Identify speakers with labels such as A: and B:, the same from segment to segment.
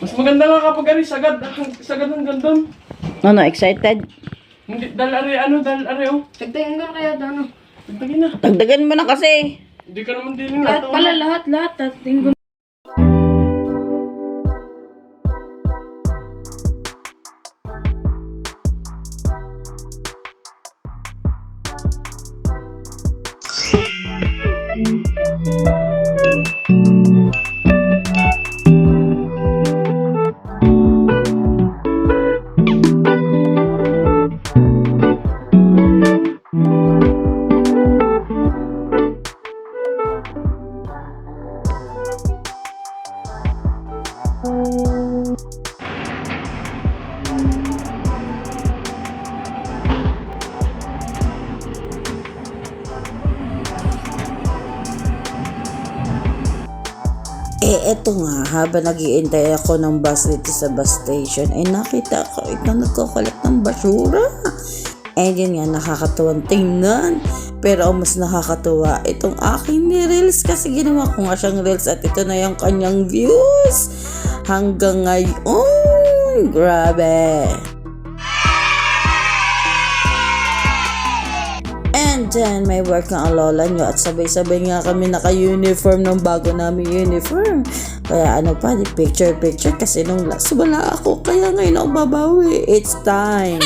A: Mas maganda nga kapag ari sagad at sagad ng gandam.
B: Ano, excited?
A: Hindi, dahil ari ano, dahil ari oh.
C: Tagtayin ko kaya ano?
A: Dagdagin na.
B: Dagdagan mo na kasi.
A: Hindi ka naman din
C: Lahat
A: na.
C: pala, lahat, lahat. Tagtayin ko.
B: Eh, eto nga, habang nagiintay ako ng bus dito sa bus station, eh nakita ko ito nagkukulit ng basura. Eh, yun nga, nakakatuwang tingnan. Pero mas nakakatuwa, itong aking ni-reels kasi ginawa ko nga siyang reels at ito na yung kanyang views. Hanggang ngayon, grabe. And then, may work nga ang lola nyo at sabay-sabay nga kami naka-uniform ng bago namin uniform. Kaya ano pa, di picture-picture kasi nung last wala ako. Kaya ngayon ako babawi. It's time.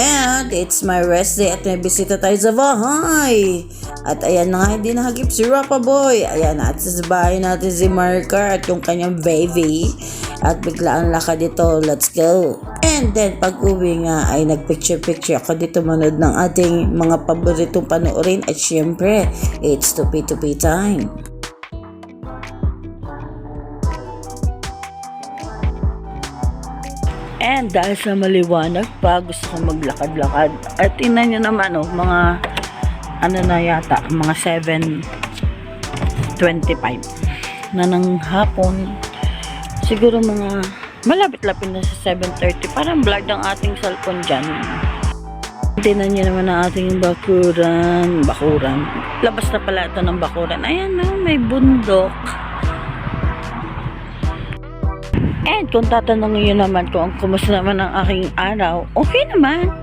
B: And it's my rest day at may bisita tayo sa bahay. At ayan na nga, hindi nakagip si Rapa Boy. Ayan na, at sa bahay natin si Marker at yung kanyang baby. At bigla ang lakad dito, let's go. And then, pag uwi nga ay nagpicture-picture ako dito manood ng ating mga paboritong panoorin. At syempre, it's tupi-tupi time. And dahil sa maliwanag pa, gusto ko maglakad-lakad. At tingnan nyo naman, oh, mga ano na yata, mga 7.25 na ng hapon. Siguro mga malapit-lapit na sa 7.30. Parang blurred ang ating cellphone dyan. Tingnan nyo naman ang ating bakuran. Bakuran. Labas na pala ito ng bakuran. Ayan na, may bundok. And kung tatanungin nyo naman kung kumusta naman ang aking araw, okay naman.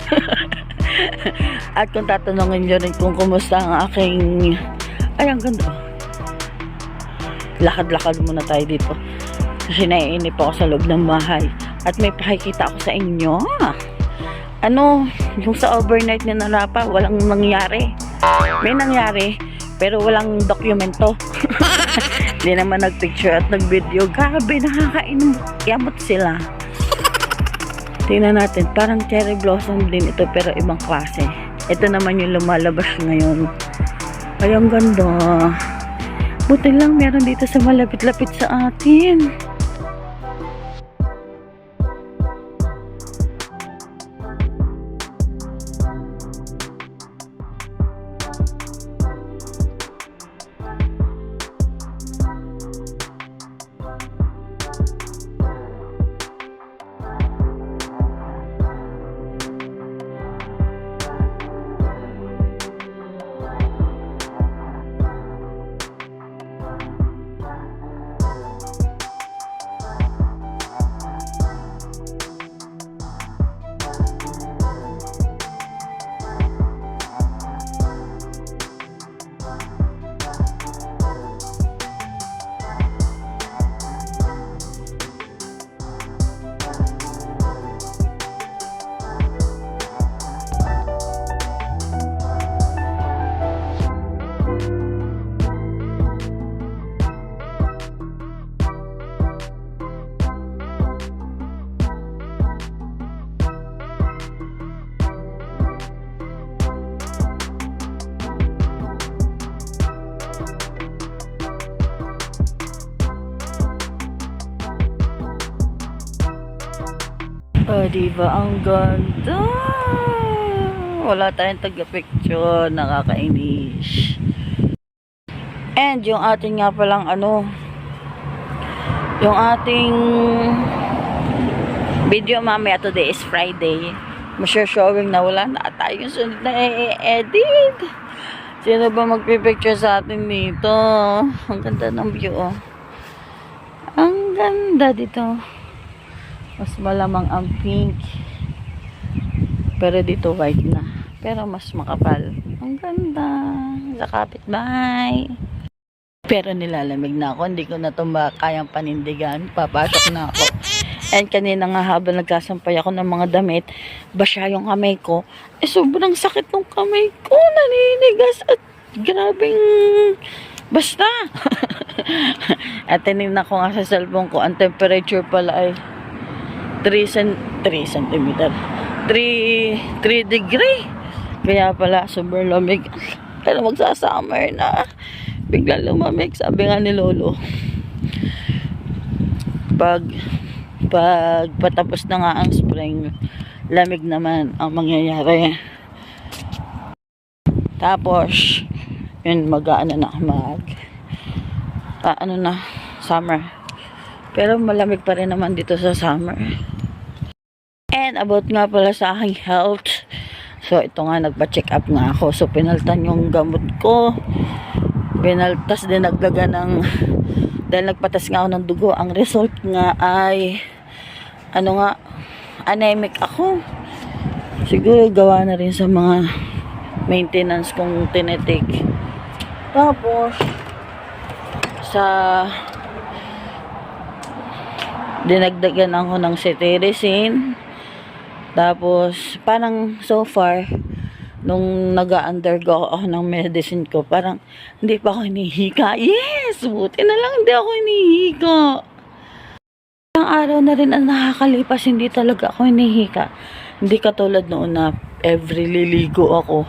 B: At kung tatanungin nyo rin kung kumusta ang aking... Ay, ang ganda. Lakad-lakad muna tayo dito. Kasi naiinip ako sa loob ng bahay. At may pakikita ako sa inyo. Ano, yung sa overnight ni Narapa, walang nangyari. May nangyari, pero walang dokumento. Hindi naman nagpicture at nagvideo. Grabe, nakakainom. Yamot sila. Tingnan natin, parang cherry blossom din ito pero ibang klase. Ito naman yung lumalabas ngayon. Ay, ang ganda. Buti lang meron dito sa malapit-lapit sa atin. Oh, diba? Ang ganda! Wala tayong taga-picture. Nakakainis. And yung ating nga palang ano, yung ating video mamaya today is Friday. Masya-showing na wala na tayong sunod na i-edit. Sino ba magpipicture sa atin dito? Ang ganda ng view, oh. ganda dito. Mas malamang ang pink. Pero dito white na. Pero mas makapal. Ang ganda. Sa kapitbahay. Pero nilalamig na ako. Hindi ko na ito kayang panindigan. Papasok na ako. And kanina nga habang nagkasampay ako ng mga damit, basya yung kamay ko. Eh sobrang sakit ng kamay ko. Naninigas at grabing basta. at tinignan ko nga sa cellphone ko, ang temperature pala ay 3 cent 3 centimeter. 3 3 degree. Kaya pala sobrang lamig. Kaya magsa-summer na. Bigla lumamig. Sabi nga ni Lolo. Pag pag patapos na nga ang spring, lamig naman ang mangyayari. Tapos, yun, mag-ano na, mag, ah, ano na, summer. Pero malamig pa rin naman dito sa summer. And about nga pala sa aking health. So, ito nga, nagpa-check up nga ako. So, pinaltan yung gamot ko. Pinaltas din nagdaga ng, dahil nagpatas nga ako ng dugo. Ang result nga ay, ano nga, anemic ako. Siguro gawa na rin sa mga maintenance kong tinetik. Tapos, sa dinagdagan ako ng cetirizine. Tapos, parang so far, nung nag-undergo ako ng medicine ko, parang hindi pa ako hinihika. Yes! Buti na lang hindi ako hinihika. Ilang araw na rin ang nakakalipas, hindi talaga ako hinihika. Hindi katulad noon na every liligo ako.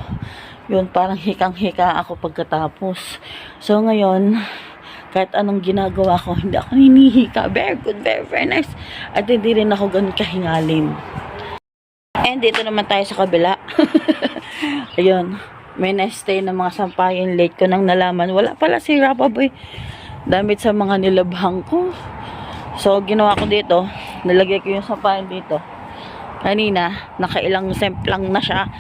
B: Yun, parang hikang-hika ako pagkatapos. So ngayon, kahit anong ginagawa ko, hindi ako hinihika. Very good, very, very nice. At hindi rin ako ganun kahingalin. And dito naman tayo sa kabila. Ayun. May na-stay ng mga sampayan late ko nang nalaman. Wala pala si Rapaboy. Damit sa mga nilabhang ko. So, ginawa ko dito. Nilagay ko yung sampayan dito. Kanina, nakailang semplang na siya.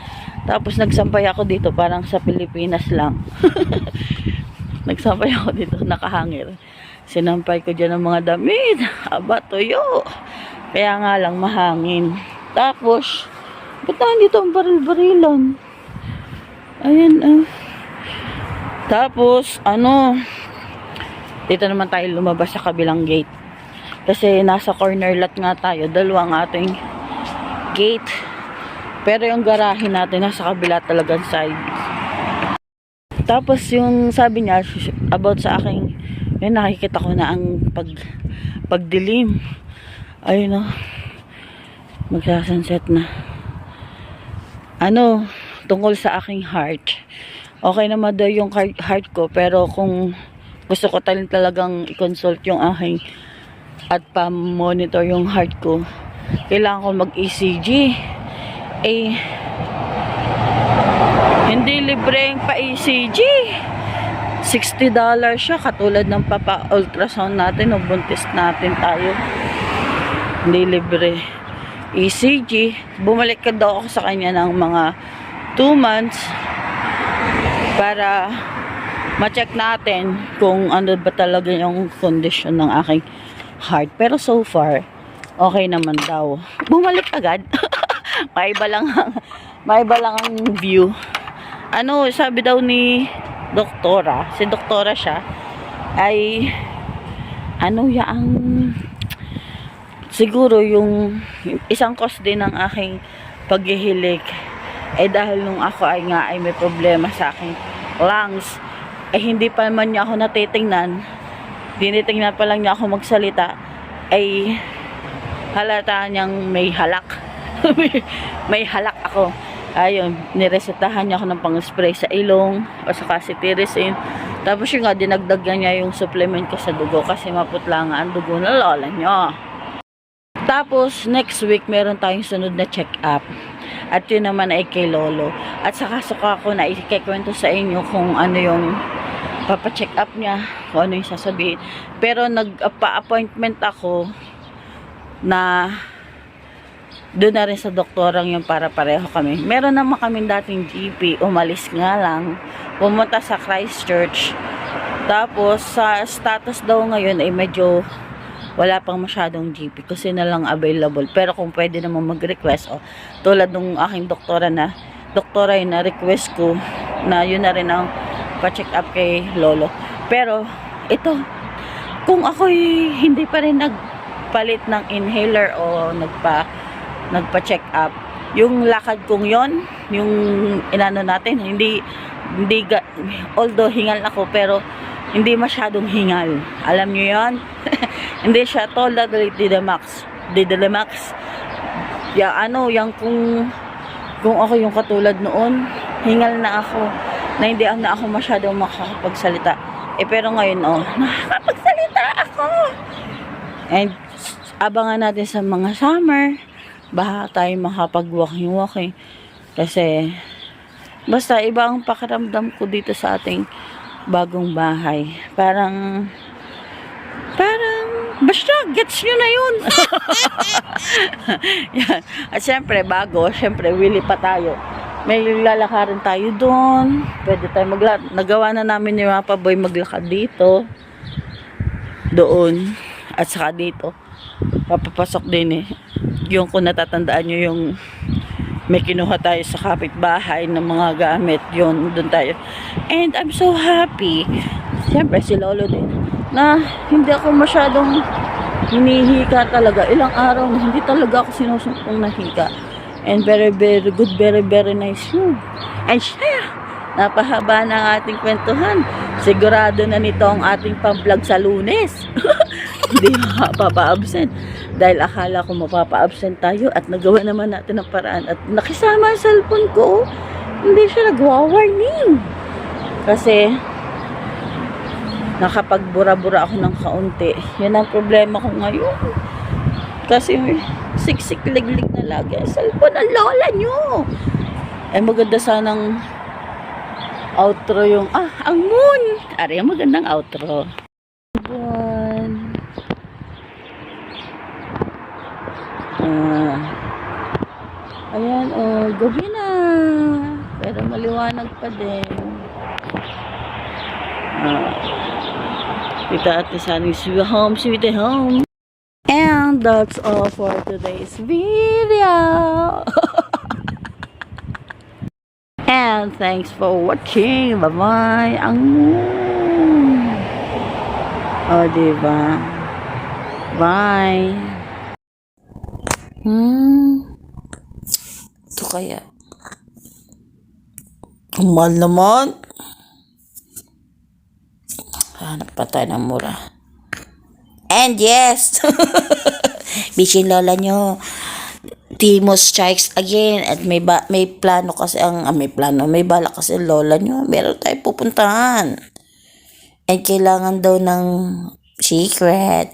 B: Tapos nagsampay ako dito parang sa Pilipinas lang. nagsampay ako dito, nakahangir. Sinampay ko dyan ng mga damit. Aba, tuyo. Kaya nga lang mahangin. Tapos, ba't dito ang baril-barilan? Ayan, ah. Tapos, ano, dito naman tayo lumabas sa kabilang gate. Kasi nasa corner lot nga tayo. Dalawang ating gate. Pero yung garahe natin nasa kabila talagang side. Tapos yung sabi niya about sa aking yun nakikita ko na ang pag pagdilim. Ayun oh. Magsasunset na. Ano, tungkol sa aking heart. Okay naman daw yung heart heart ko pero kung gusto ko talagang talagang i-consult yung aking at pa-monitor yung heart ko, kailangan ko mag-ECG. Eh, hindi libre yung pa-ECG. $60 siya, katulad ng papa-ultrasound natin o buntis natin tayo. Hindi libre. ECG, bumalik ka daw ako sa kanya ng mga 2 months para ma-check natin kung ano ba talaga yung condition ng aking heart. Pero so far, okay naman daw. Bumalik agad. maiba lang ang, maiba lang ang view. Ano, sabi daw ni doktora, si doktora siya, ay ano yaang siguro yung isang cause din ng aking paghihilik eh dahil nung ako ay nga ay may problema sa aking lungs eh hindi pa man niya ako natitingnan tinitingnan pa lang niya ako magsalita ay halata niyang may halak. May, may halak ako ayun niresetahan niya ako ng pang-spray sa ilong o saka si Tirisin tapos yung nga dinagdagan niya yung supplement ko sa dugo kasi maputla nga ang dugo ng lola niya tapos, next week, meron tayong sunod na check-up. At yun naman ay kay Lolo. At saka suka ko na ikikwento sa inyo kung ano yung papacheck up niya, kung ano yung sasabihin. Pero nagpa-appointment ako na doon na rin sa doktorang yung para pareho kami. Meron naman kami dating GP, umalis nga lang, pumunta sa Christchurch. Tapos, sa status daw ngayon ay medyo wala pang masyadong GP kasi na lang available. Pero kung pwede naman mag-request, oh, tulad nung aking doktora na, doktora yun na request ko, na yun na rin ang pa-check up kay Lolo. Pero, ito, kung ako'y hindi pa rin nagpalit ng inhaler o nagpa nagpa-check up, yung lakad kong yon, yung inano natin, hindi hindi although hingal ako pero hindi masyadong hingal. Alam niyo 'yon? hindi siya tolerate di the max. Di the max. Ya ano, yung kung kung ako yung katulad noon, hingal na ako na hindi na ako masyadong makakapagsalita. Eh pero ngayon oh, nakakapagsalita ako. And abangan natin sa mga summer, baka tayo makapag-walking-walking. Kasi basta iba ang pakiramdam ko dito sa ating bagong bahay. Parang parang basta gets nyo na yun. Yan. At syempre bago, syempre willy pa tayo. May lalakarin tayo doon. Pwede tayo magla nagawa na namin ni Mapa Boy maglakad dito. Doon. At saka dito. Papapasok din eh. Yung kung natatandaan nyo yung may kinuha tayo sa kapitbahay ng mga gamit. Yun, doon tayo. And I'm so happy. Siyempre, si Lolo din. Na hindi ako masyadong hinihika talaga. Ilang araw na hindi talaga ako sinusumpong nahika. And very, very good, very, very nice yun. And siya, napahaba na ang ating kwentuhan. Sigurado na nito ang ating pang-vlog sa lunes. Hindi mapapa-absent. Dahil akala ko mapapa-absent tayo at nagawa naman natin ang paraan. At nakisama ang cellphone ko. Hindi siya nagwa-warning. Kasi nakapagbura-bura ako ng kaunti. Yan ang problema ko ngayon. Kasi siksik liglig na lagi. ang Cellphone ng lola nyo. Eh maganda sanang outro yung, ah, ang moon. Ari, ang magandang outro. Buwan. Ah. Ayan, oh, gabi na. Pero maliwanag pa din. Ah. Kita at sa aming sweet home, sweet home. And that's all for today's video. And thanks for watching. Bye-bye. Ang moon. O, diba? Bye. Hmm. Ito kaya. Ang mahal naman. Hanap pa tayo ng mura. And yes! Bishin lola nyo. Timo strikes again at may ba, may plano kasi ang ah, may plano may bala kasi lola nyo meron tayo pupuntahan and kailangan daw ng secret.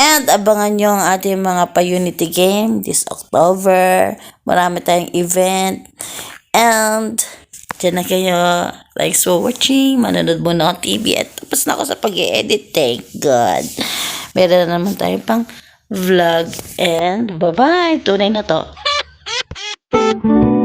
B: And abangan nyo ang ating mga pa-unity game this October. Marami tayong event. And dyan na kayo. Thanks for watching. Manonood mo na ako TV at tapos na ako sa pag-edit thank God. Meron na naman tayo pang vlog. And bye bye tunay na to